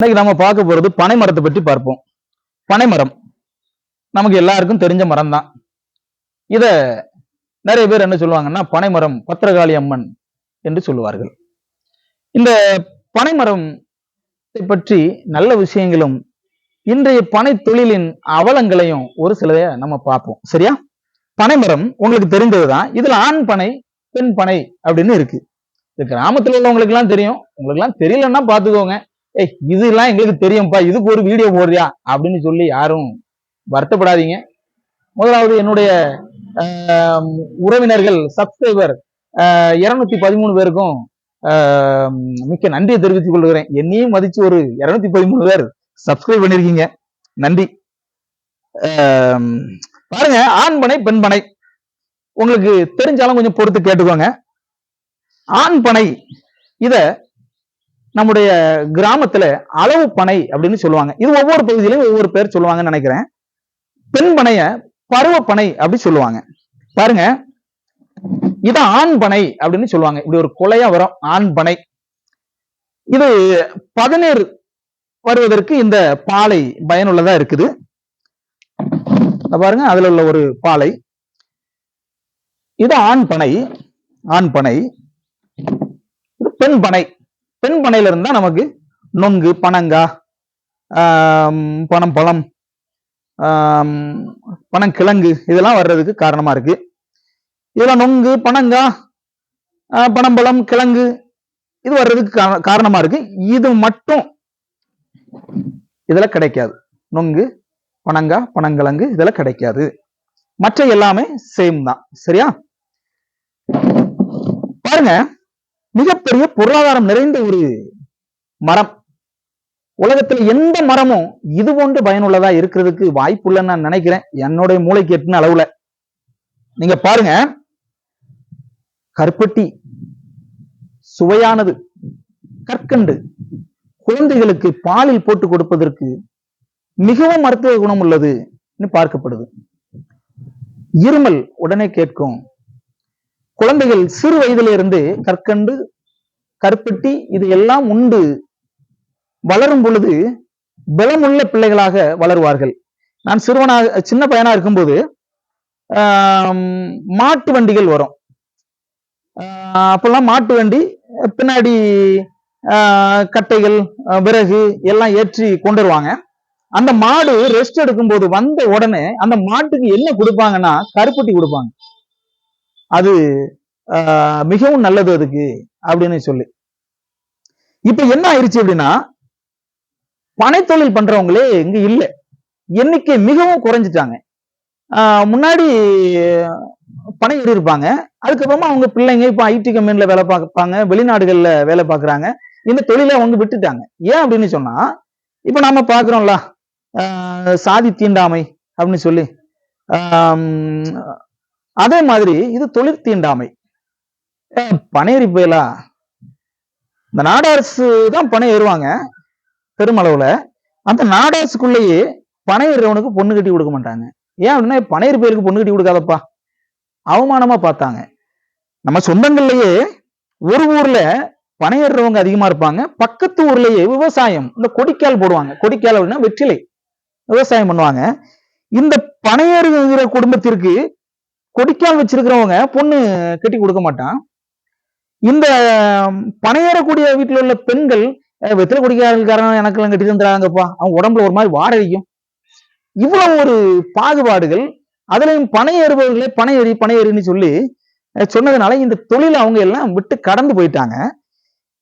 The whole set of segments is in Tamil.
இன்னைக்கு நம்ம பார்க்க போறது பனை மரத்தை பற்றி பார்ப்போம். பனை மரம். நமக்கு எல்லாருக்கும் தெரிஞ்ச மரம் தான் இத நிறைய பேர் என்ன சொல்லுவாங்கன்னா பனை மரம் பத்திரகாளி அம்மன் என்று சொல்லுவார்கள். இந்த பனை பற்றி நல்ல விஷயங்களும் இன்றைய பனை தொழிலின் அவலங்களையும் ஒரு சிலதைய நம்ம பார்ப்போம். சரியா? பனைமரம் உங்களுக்கு தெரிந்ததுதான் இதுல ஆண் பனை பெண் பனை அப்படின்னு இருக்கு. இது கிராமத்துல உள்ளவங்களுக்கு எல்லாம் தெரியும். உங்களுக்கு எல்லாம் தெரியலன்னா பாத்துக்கோங்க ஏய் இதெல்லாம் எங்களுக்கு தெரியும்ப்பா இதுக்கு ஒரு வீடியோ போடுறியா? அப்படின்னு சொல்லி யாரும் வருத்தப்படாதீங்க. முதலாவது என்னுடைய உறவினர்கள் சப்ஸ்கிரைபர் இருநூத்தி பதிமூணு பேருக்கும் மிக்க நன்றியை தெரிவித்துக் கொள்கிறேன். என்னையும் மதிச்சு ஒரு இருநூத்தி பதிமூணு பேர் சப்ஸ்கிரைப் பண்ணிருக்கீங்க. நன்றி. பாருங்க ஆண் பனை உங்களுக்கு தெரிஞ்சாலும் கொஞ்சம் பொறுத்து கேட்டுக்கோங்க. ஆண் பனை இத நம்முடைய கிராமத்துல அளவு பனை அப்படின்னு சொல்லுவாங்க. இது ஒவ்வொரு பகுதியிலும் ஒவ்வொரு பேர் சொல்லுவாங்கன்னு நினைக்கிறேன். பெண் பனைய பருவ பனை அப்படி சொல்லுவாங்க. பாருங்க. இது ஆண் பனை அப்படின்னு சொல்லுவாங்க. இப்படி ஒரு கொலையா வரும். ஆண் பனை. இது பதநீர் வருவதற்கு இந்த பாலை பயனுள்ளதா இருக்குது. பாருங்க. அதுல உள்ள ஒரு பாலை. இது ஆண் பனை. ஆண் பனை. பெண் பனை. பெண் பனையில இருந்தா நமக்கு நொங்கு பனங்கா பனம் பழம் ஆம், பனங்கிழங்கு இதெல்லாம் வர்றதுக்கு காரணமா இருக்கு. இதுல நொங்கு பனங்கா பனம்பழம் கிழங்கு இது வர்றதுக்கு காரணமா இருக்கு. இது மட்டும் இதுல கிடைக்காது. நொங்கு பனங்கா பனங்கிழங்கு இதுல கிடைக்காது. மற்ற எல்லாமே சேம் தான். சரியா? பாருங்க. மிகப்பெரிய பொருளாதாரம் நிறைந்த ஒரு மரம். உலகத்துல எந்த மரமும் இது போன்று பயனுள்ளதா இருக்கிறதுக்கு வாய்ப்புள்ளன்னு நான் நினைக்கிறேன். என்னுடைய மூளைக்கு எட்டின அளவுல. நீங்க பாருங்க. கருப்பட்டி. சுவையானது. கற்கண்டு. குழந்தைகளுக்கு பாலில் போட்டு கொடுப்பதற்கு மிகவும் மருத்துவ குணம் உள்ளது பார்க்கப்படுது. இருமல் உடனே கேட்கும். குழந்தைகள் சிறு வயதிலிருந்து கற்கண்டு கருப்பட்டி இது எல்லாம் உண்டு. வளரும் பொழுது பலமுள்ள பிள்ளைகளாக வளருவார்கள். நான் சிறுவனாக சின்ன பையனா இருக்கும்போது மாட்டு வண்டிகள் வரும். ஆஹ் அப்பெல்லாம் மாட்டு வண்டி பின்னாடி ஆஹ் கட்டைகள் விறகு எல்லாம் ஏற்றி கொண்டு வருவாங்க. அந்த மாடு ரெஸ்ட் எடுக்கும்போது வந்த உடனே அந்த மாட்டுக்கு என்ன கொடுப்பாங்கன்னா கருப்பட்டி கொடுப்பாங்க. அது ஆஹ் மிகவும் நல்லது அதுக்கு அப்படின்னு சொல்லி. இப்ப என்ன ஆயிருச்சு அப்படின்னா பனைத்தொழில் பண்றவங்களே இங்க இல்ல. எண்ணிக்கை மிகவும் குறைஞ்சிட்டாங்க. முன்னாடி பனை ஏறி இருப்பாங்க அதுக்கப்புறமா அவங்க பிள்ளைங்க இப்ப ஐடி கம்பெனில வேலை பார்ப்பாங்க வெளிநாடுகள்ல வேலை பார்க்குறாங்க. இந்த தொழிலை அவங்க விட்டுட்டாங்க. ஏன் அப்படின்னு சொன்னா இப்ப நாம பாக்குறோம்ல ஆஹ் சாதி தீண்டாமை அப்படின்னு சொல்லி அதே மாதிரி இது தொழில் தீண்டாமை. ஏன் பனையேறி போயலா? இந்த நாடார்சு தான் பனை ஏறுவாங்க பெருமளவுல. அந்த நாடார்சுக்குள்ளேயே பனை ஏறுறவனுக்கு பொண்ணு கட்டி கொடுக்க மாட்டாங்க. ஏன் அப்படின்னா பனையர் பேருக்கு பொண்ணு கட்டி கொடுக்காதப்பா. அவமானமா பார்த்தாங்க. நம்ம சொந்தங்கள்லயே ஒரு ஊர்ல பனையேறுறவங்க அதிகமா இருப்பாங்க பக்கத்து ஊர்லயே விவசாயம் இந்த கொடிக்கால் போடுவாங்க. கொடிக்கால் அப்படின்னா வெற்றிலை. விவசாயம் பண்ணுவாங்க. இந்த பனையேறுகிற குடும்பத்திற்கு கொடிக்கால் வச்சிருக்கிறவங்க பொண்ணு கட்டி கொடுக்க மாட்டான். இந்த பணையேறக்கூடிய வீட்டில் உள்ள பெண்கள் "அஹ், வெற்றிலை எனக்கெல்லாம் கட்டி தந்துறாங்கப்பா. அவன் உடம்புல ஒரு மாதிரி வாடகைக்கும் இவ்வளவு ஒரு பாகுபாடுகள் அதுலயும் பனை ஏறுபவர்களே பனை பனை ஏறின்னு சொல்லி சொன்னதுனால இந்த தொழில் அவங்க எல்லாம் விட்டு கடந்து போயிட்டாங்க.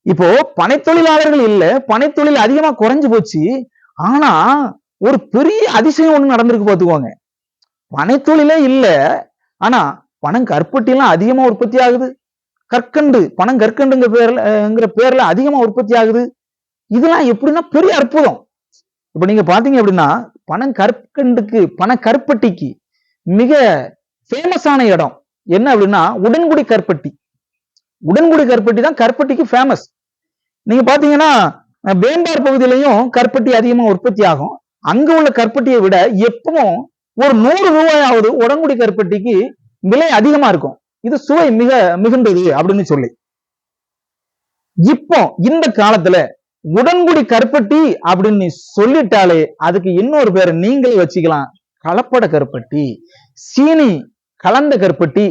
இப்போ பனைத்தொழிலாளர்கள் இல்ல பனைத்தொழில் அதிகமா குறைஞ்சு போச்சு. ஆனா ஒரு பெரிய அதிசயம் ஒண்ணு நடந்திருக்கு பார்த்துக்கோங்க பனைத்தொழிலே இல்லை இல்ல ஆனா பணம் கற்பட்டிலாம் அதிகமா உற்பத்தி ஆகுது. கற்கண்டு பணம் கற்கண்டுங்கிற பேர்ல பேர்ல அதிகமா உற்பத்தி ஆகுது. இதெல்லாம் எப்படின்னா பெரிய அற்புதம். இப்ப நீங்க பாத்தீங்க அப்படின்னா பணம் கற்கண்டுக்கு பண கற்பட்டிக்கு மிக ஃபேமஸான இடம் என்ன அப்படின்னா உடன்குடி கற்பட்டி. உடன்குடி கற்பட்டி தான் கற்பட்டிக்கு ஃபேமஸ் நீங்க பாத்தீங்கன்னா வேம்பார் பகுதியிலையும் கற்பட்டி அதிகமா உற்பத்தி ஆகும். அங்க உள்ள கற்பட்டியை விட எப்பவும் ஒரு நூறு ரூபாயாவது உடன்குடி கற்பட்டிக்கு விலை அதிகமா இருக்கும். இது சுவை மிக மிகுந்தது அப்படின்னு சொல்லி. இப்போ இந்த காலத்துல உடன்குடி கருப்பட்டி அப்படின்னு சொல்லிட்டாலே அதுக்கு இன்னொரு பேரை நீங்களே வச்சுக்கலாம். கலப்பட கருப்பட்டி சீனி கலந்த கருப்பட்டி.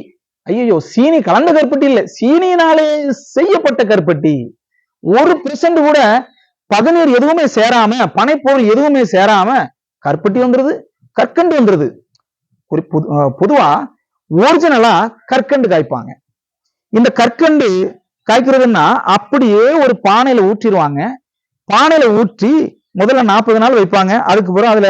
ஐயோ சீனி கலந்த கருப்பட்டி இல்ல. சீனியினாலே செய்யப்பட்ட கருப்பட்டி. ஒரு பெர்சன்ட் கூட பதநீர் எதுவுமே சேராம பனைப்பொருள் எதுவுமே சேராம கருப்பட்டி வந்துருது. கற்கண்டு வந்துருது ஒரு பொதுவா ஒரிஜினலா கற்கண்டு காய்ப்பாங்க. இந்த கற்கண்டு காய்க்கிறதுன்னா அப்படியே ஒரு பானையில ஊற்றிடுவாங்க பானையில ஊற்றி முதல்ல நாற்பது நாள் வைப்பாங்க. அதுக்கு பிறகு அதுல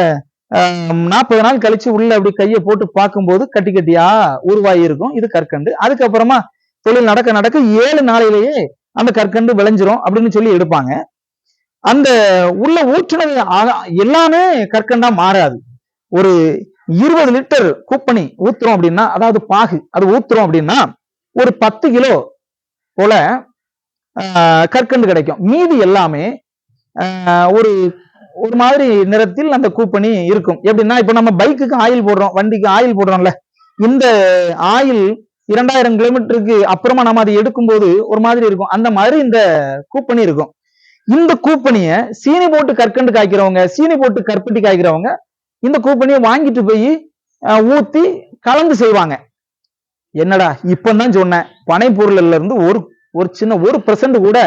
நாற்பது நாள் கழிச்சு உள்ள அப்படி கையை போட்டு பார்க்கும்போது கட்டி கட்டியா உருவாகி இருக்கும். இது கற்கண்டு. அதுக்கப்புறமா தொழில் நடக்க நடக்க ஏழு நாளையிலேயே அந்த கற்கண்டு விளைஞ்சிரும் அப்படின்னு சொல்லி எடுப்பாங்க. அந்த உள்ள ஊற்றுனது எல்லாமே கற்கண்டா மாறாது. ஒரு இருபது லிட்டர் கூப்பணி ஊத்துறோம் அப்படின்னா அதாவது பாகு அது ஊத்துறோம் அப்படின்னா ஒரு பத்து கிலோ போல ஆஹ், கற்கண்டு கிடைக்கும். மீதி எல்லாமே ஆஹ், ஒரு ஒரு மாதிரி நிறத்தில் அந்த கூப்பணி இருக்கும். எப்படின்னா இப்ப நம்ம பைக்குக்கு ஆயில் போடுறோம் வண்டிக்கு ஆயில் போடுறோம்ல இந்த ஆயில் இரண்டாயிரம் கிலோமீட்டருக்கு அப்புறமா நம்ம அதை எடுக்கும்போது ஒரு மாதிரி இருக்கும். அந்த மாதிரி இந்த கூப்பணி இருக்கும். இந்த கூப்பணிய சீனி போட்டு கற்கண்டு காய்க்கிறவங்க சீனி போட்டு கற்பட்டி காய்க்கிறவங்க இந்த கூப்பணியை வாங்கிட்டு போய் ஊத்தி கலந்து செய்வாங்க. என்னடா இப்பதான் சொன்னேன். பனை பொருள்ல இருந்து ஒரு ஒரு சின்ன ஒரு பெர்சன்ட் கூட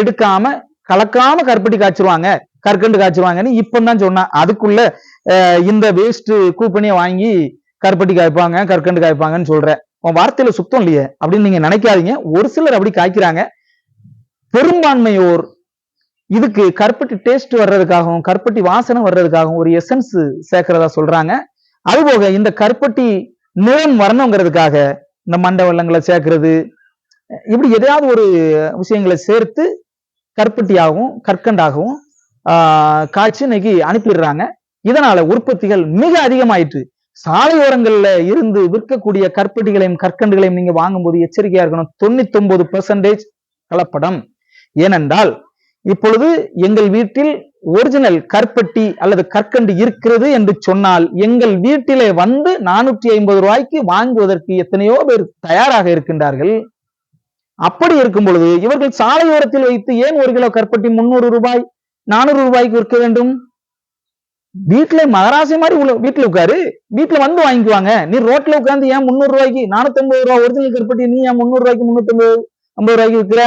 எடுக்காம கலக்காம கற்பட்டி காய்ச்சிருவாங்க. கற்கண்டு காய்ச்சிருவாங்கன்னு இப்பதான் சொன்னேன். அதுக்குள்ள இந்த வேஸ்ட் கூப்பனையை வாங்கி கற்பட்டி காய்ப்பாங்க கற்கண்டு காய்ப்பாங்கன்னு சொல்றேன். உன் வார்த்தையில சுத்தம் இல்லையே அப்படின்னு நீங்க நினைக்காதீங்க. ஒரு சிலர் அப்படி காய்க்கிறாங்க. பெரும்பான்மையோர் இதுக்கு கருப்பட்டி டேஸ்ட் வர்றதுக்காகவும் கருப்பட்டி வாசனை வர்றதுக்காகவும் ஒரு எசன்ஸ் சேர்க்கிறதா சொல்றாங்க. அதுபோக இந்த கருப்பட்டி நிறம் வரணுங்கிறதுக்காக இந்த மண்ட வெள்ளங்களை சேர்க்கறது. இப்படி எதையாவது ஒரு விஷயங்களை சேர்த்து கற்பட்டியாகவும் கற்கண்டாகவும் ஆஹ், காய்ச்சி இன்னைக்கு அனுப்பிடுறாங்க. இதனால உற்பத்திகள் மிக அதிகமாயிற்று. சாலையோரங்கள்ல இருந்து விற்கக்கூடிய கற்பட்டிகளையும் கற்கண்டுகளையும் நீங்க வாங்கும்போது எச்சரிக்கையா இருக்கணும். தொண்ணூத்தி ஒன்பது பெர்சன்டேஜ் கலப்படம். ஏனென்றால் இப்பொழுது எங்கள் வீட்டில் ஒரிஜினல் கற்பட்டி அல்லது கற்கண்டு இருக்கிறது என்று சொன்னால் எங்கள் வீட்டிலே வந்து நானூற்றி ஐம்பது ரூபாய்க்கு வாங்குவதற்கு எத்தனையோ பேர் தயாராக இருக்கின்றார்கள். அப்படி இருக்கும் பொழுது இவர்கள் சாலையோரத்தில் வைத்து ஏன் ஒரு கிலோ கற்பட்டி முன்னூறு ரூபாய் நானூறு ரூபாய்க்கு விற்க வேண்டும்? வீட்டுல மகராசி மாதிரி உள்ள வீட்டுல உட்காரு. வீட்டுல வந்து வாங்கிக்குவாங்க. நீ ரோட்ல உட்காந்து ஏன் முந்நூறு ரூபாய்க்கு நானூத்தி ஐம்பது ரூபாய் ஒரிஜினல் கற்பட்டி நீ ஏன் முந்நூறு ரூபாய்க்கு முன்னூத்தி ஐம்பது ஐம்பது ரூபாய்க்கு விற்கிற?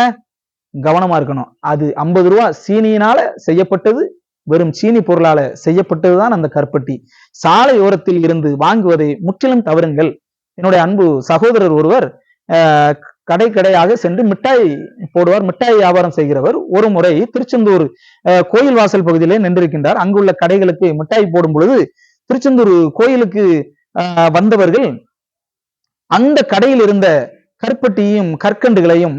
கவனமா இருக்கணும். அது ஐம்பது ரூபா சீனியினால செய்யப்பட்டது வெறும் சீனி பொருளால செய்யப்பட்டதுதான் அந்த கற்பட்டி சாலை ஓரத்தில் இருந்து வாங்குவதை முற்றிலும் தவறுங்கள். என்னுடைய அன்பு சகோதரர் ஒருவர் ஆஹ், கடை கடையாக சென்று மிட்டாய் போடுவார். மிட்டாய் வியாபாரம் செய்கிறவர். ஒரு முறை திருச்செந்தூர் கோயில் வாசல் பகுதியிலே நின்றிருக்கின்றார். அங்குள்ள கடைகளுக்கு மிட்டாய் போடும் பொழுது திருச்செந்தூர் கோயிலுக்கு ஆஹ், வந்தவர்கள் அந்த கடையில் இருந்த கற்பட்டியும் கற்கண்டுகளையும்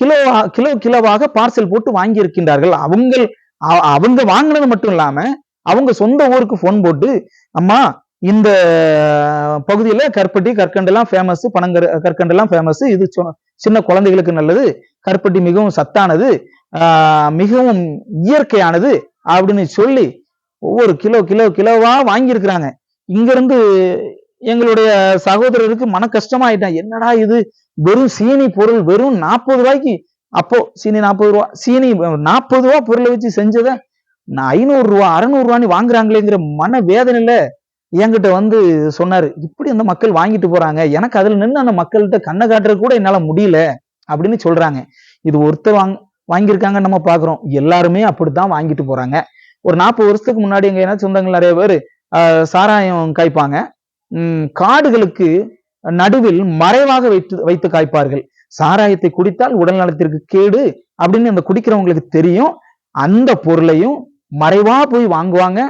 கிலோ கிலோ கிலோவாக பார்சல் போட்டு வாங்கி இருக்கின்றார்கள் அவங்க அவங்க வாங்கினது மட்டும் இல்லாம அவங்க சொந்த ஊருக்கு போன் போட்டு அம்மா இந்த பகுதியில கற்பட்டி கற்கண்டெல்லாம் ஃபேமஸ் பனங்கரு கற்கண்டெல்லாம் ஃபேமஸ் இது சொ- சின்ன குழந்தைகளுக்கு நல்லது கற்பட்டி மிகவும் சத்தானது மிகவும் இயற்கையானது அப்படின்னு சொல்லி ஒவ்வொரு கிலோ கிலோ கிலோவா வாங்கியிருக்கிறாங்க. இங்க இருந்து எங்களுடைய சகோதரருக்கு மன கஷ்டமாயிட்டான். என்னடா இது? வெறும் சீனி பொருள் வெறும் நாற்பது ரூபாய்க்கு அப்போ சீனி நாற்பது ரூபா சீனி நாற்பது ரூபா பொருளை வச்சு செஞ்சதை நான் ஐநூறு ரூபா அறுநூறு ரூபான்னு வாங்குறாங்களேங்கிற மன வேதனையில என்கிட்ட வந்து சொன்னாரு. இப்படி அந்த மக்கள் வாங்கிட்டு போறாங்க. எனக்கு அதுல நின்று அந்த மக்கள்கிட்ட கண்ணை காட்டுறது கூட என்னால முடியல அப்படின்னு சொல்றாங்க. இது ஒருத்தர் வாங்க வாங்கியிருக்காங்க நம்ம பாக்குறோம். எல்லாருமே அப்படித்தான் வாங்கிட்டு போறாங்க. ஒரு நாற்பது வருஷத்துக்கு முன்னாடி எங்க ஏன்னா சொந்தங்கள் நிறைய பேர் சாராயம் காய்ப்பாங்க. காடுகளுக்கு நடுவில் மறைவாக வைத்து வைத்து காய்ப்பார்கள். சாராயத்தை குடித்தால் உடல் நலத்திற்கு கேடு அப்படின்னு அந்த குடிக்கிறவங்களுக்கு தெரியும். அந்த பொருளையும் மறைவா போய் வாங்குவாங்க.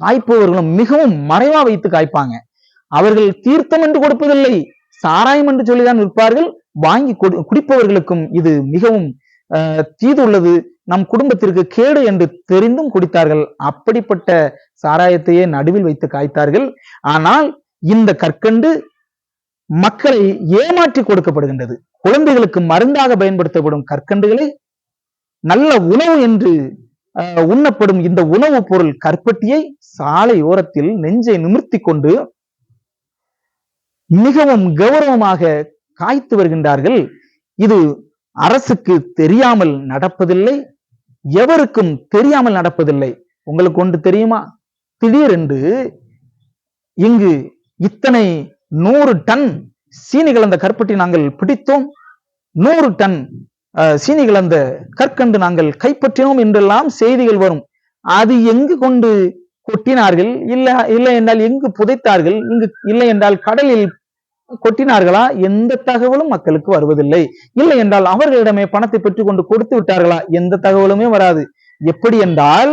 காய்ப்பவர்களும் மிகவும் மறைவா வைத்து காய்ப்பாங்க. அவர்கள் தீர்த்தம் என்று கொடுப்பதில்லை சாராயம் என்று சொல்லிதான் விற்பார்கள். வாங்கி குடிப்பவர்களுக்கும் இது மிகவும் அஹ், தீதுள்ளது. நம் குடும்பத்திற்கு கேடு என்று தெரிந்தும் குடித்தார்கள். அப்படிப்பட்ட சாராயத்தையே நடுவில் வைத்து காய்த்தார்கள். ஆனால் இந்த கற்கண்டு மக்களை ஏமாற்றி கொடுக்கப்படுகின்றது. குழந்தைகளுக்கு மருந்தாக பயன்படுத்தப்படும் கற்கண்டுகளை நல்ல உணவு என்று உண்ணப்படும் இந்த உணவுப் பொருள் கற்பட்டியை சாலை ஓரத்தில் நெஞ்சை நிமிர்த்தி கொண்டு மிகவும் கௌரவமாக காய்த்து வருகின்றார்கள். இது அரசுக்கு தெரியாமல் நடப்பதில்லை எவருக்கும் தெரியாமல் நடப்பதில்லை. உங்களுக்கு ஒன்று தெரியுமா? திடீரென்று இங்கு இத்தனை நூறு டன் சீனி கலந்த கற்பட்டி நாங்கள் பிடித்தோம். நூறு டன் அஹ், சீனி கலந்த கற்கண்டு நாங்கள் கைப்பற்றினோம் என்றெல்லாம் செய்திகள் வரும். அது எங்கு கொண்டு கொட்டினார்கள்? இல்ல இல்லை என்றால் எங்கு புதைத்தார்கள்? இங்கு இல்லை என்றால் கடலில் கொட்டினார்களா? எந்த தகவலும் மக்களுக்கு வருவதில்லை. இல்லை என்றால் அவர்களிடமே பணத்தை பெற்றுக் கொண்டு கொடுத்து விட்டார்களா? எந்த தகவலுமே வராது. எப்படி என்றால்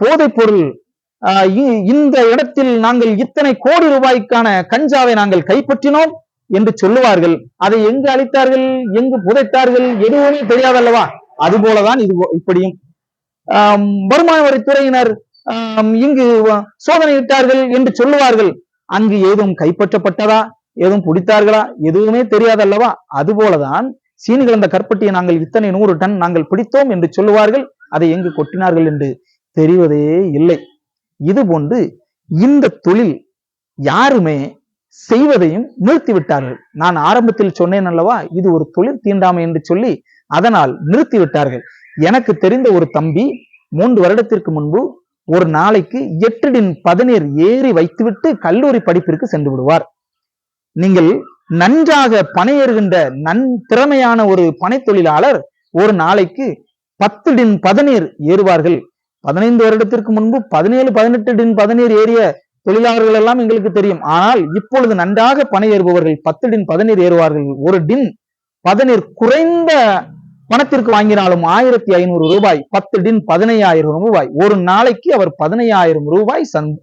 போதைப் பொருள் இந்த இடத்தில் நாங்கள் இத்தனை கோடி ரூபாய்க்கான கஞ்சாவை நாங்கள் கைப்பற்றினோம் என்று சொல்லுவார்கள். அதை எங்கு அழித்தார்கள் எங்கு புதைத்தார்கள்? எதுவுமே தெரியாதல்லவா? அதுபோலதான் இது இப்படியும். வருமான வரித்துறையினர் இங்கு சோதனையிட்டார்கள் என்று சொல்லுவார்கள். அங்கு ஏதும் கைப்பற்றப்பட்டதா? ஏதும் பிடித்தார்களா? எதுவுமே தெரியாதல்லவா? அதுபோலதான் சீனி கலந்த கற்பட்டியை நாங்கள் இத்தனை நூறு டன் நாங்கள் பிடித்தோம் என்று சொல்லுவார்கள். அதை எங்கு கொட்டினார்கள் என்று தெரிவதே இல்லை. இது போன்று இந்த தொழில் யாருமே செய்வதையும் நிறுத்திவிட்டார்கள். நான் ஆரம்பத்தில் சொன்னேன் அல்லவா இது ஒரு தொழில் தீண்டாமை என்று சொல்லி அதனால் நிறுத்திவிட்டார்கள். எனக்கு தெரிந்த ஒரு தம்பி மூன்று வருடத்திற்கு முன்பு ஒரு நாளைக்கு எட்டு டின் பதநீர் ஏறி வைத்துவிட்டு கல்லூரி படிப்பிற்கு சென்று விடுவார். நீங்கள் நன்றாக பணையேறுகின்ற நன் திறமையான ஒரு பனை தொழிலாளர் ஒரு நாளைக்கு பத்து டின் பதநீர் ஏறுவார்கள். பதினைந்து வருடத்திற்கு முன்பு பதினேழு பதினெட்டு டின் பதநீர் ஏறிய தொழிலாளர்கள் எல்லாம் எங்களுக்கு தெரியும். ஆனால் இப்பொழுது நன்றாக பனை ஏறுபவர்கள் பத்து டின் பதநீர் ஏறுவார்கள். ஒரு டின் பதநீர் குறைந்த பணத்திற்கு வாங்கினாலும் ஆயிரத்தி ஐநூறு ரூபாய் பத்து டின் பதினையாயிரம் ரூபாய். ஒரு நாளைக்கு அவர் பதினையாயிரம் ரூபாய் சம்-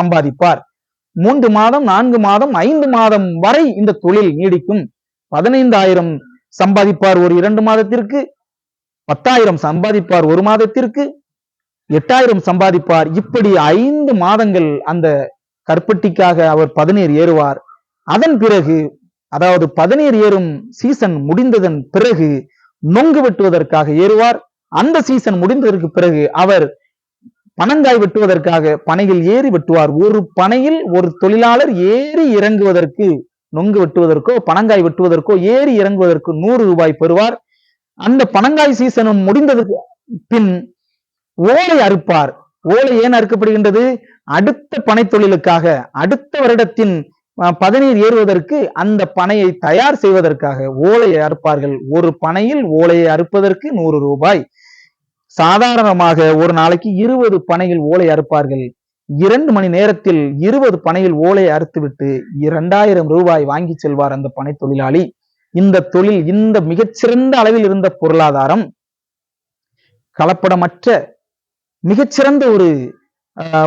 சம்பாதிப்பார். மூன்று மாதம் நான்கு மாதம் ஐந்து மாதம் வரை இந்த தொழில் நீடிக்கும். பதினைந்தாயிரம் சம்பாதிப்பார் ஒரு இரண்டு மாதத்திற்கு பத்தாயிரம் சம்பாதிப்பார் ஒரு மாதத்திற்கு எட்டாயிரம் சம்பாதிப்பார். இப்படி ஐந்து மாதங்கள் அந்த கற்பட்டிக்காக அவர் பதநீர் ஏறுவார். அதன் பிறகு அதாவது பதநீர் ஏறும் சீசன் முடிந்ததன் பிறகு நொங்கு வெட்டுவதற்காக ஏறுவார். அந்த சீசன் முடிந்ததற்கு பிறகு அவர் பனங்காய் வெட்டுவதற்காக பனையில் ஏறி வெட்டுவார். ஒரு பனையில் ஒரு தொழிலாளர் ஏறி இறங்குவதற்கு நொங்கு வெட்டுவதற்கோ பனங்காய் வெட்டுவதற்கோ ஏறி இறங்குவதற்கு நூறு ரூபாய் பெறுவார். அந்த பனங்காய் சீசனும் முடிந்ததற்கு பின் ஓலை அறுப்பார். ஓலை ஏன் அறுக்கப்படுகின்றது? அடுத்த பனை தொழிலுக்காக அடுத்த வருடத்தின் பதநீர் ஏறுவதற்கு அந்த பனையை தயார் செய்வதற்காக ஓலையை அறுப்பார்கள். ஒரு பனையில் ஓலையை அறுப்பதற்கு நூறு ரூபாய். சாதாரணமாக ஒரு நாளைக்கு இருபது பனையில் ஓலை அறுப்பார்கள். இரண்டு மணி நேரத்தில் இருபது பனையில் ஓலையை அறுத்துவிட்டு இரண்டாயிரம் ரூபாய் வாங்கி செல்வார் அந்த பனை தொழிலாளி. இந்த தொழில் இந்த மிகச்சிறந்த அளவில் இருந்த பொருளாதாரம் கலப்படமற்ற மிகச்சிறந்த ஒரு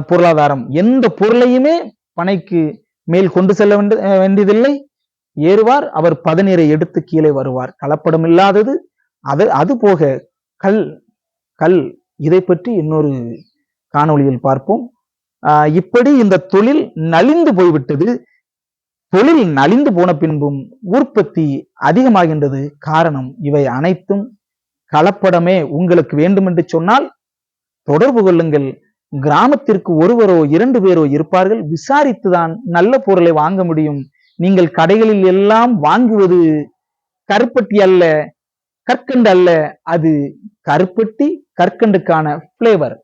பொருளாதாரம். எந்த பொருளையுமே பனைக்கு மேல் கொண்டு செல்ல வேண்டு- வேண்டியதில்லை. ஏறுவார் அவர் பதநீரை எடுத்து கீழே வருவார். கலப்படம் இல்லாதது அது அது போக கல் கல் இதை பற்றி இன்னொரு காணொளியில் பார்ப்போம். ஆஹ் இப்படி இந்த தொழில் நலிந்து போய்விட்டது. தொழில் நலிந்து போன பின்பும் உற்பத்தி அதிகமாகின்றது. காரணம் இவை அனைத்தும் கலப்படமே. உங்களுக்கு வேண்டும் என்று சொன்னால் தொடர்பு கொள்ளுங்கள். கிராமத்திற்கு ஒருவரோ இரண்டு பேரோ இருப்பார்கள். விசாரித்துதான் நல்ல பொருளை வாங்க முடியும். நீங்கள் கடைகளில் எல்லாம் வாங்குவது கருப்பட்டி அல்ல கற்கண்டு அல்ல. அது கருப்பட்டி கற்கண்டுக்கான பிளேவர்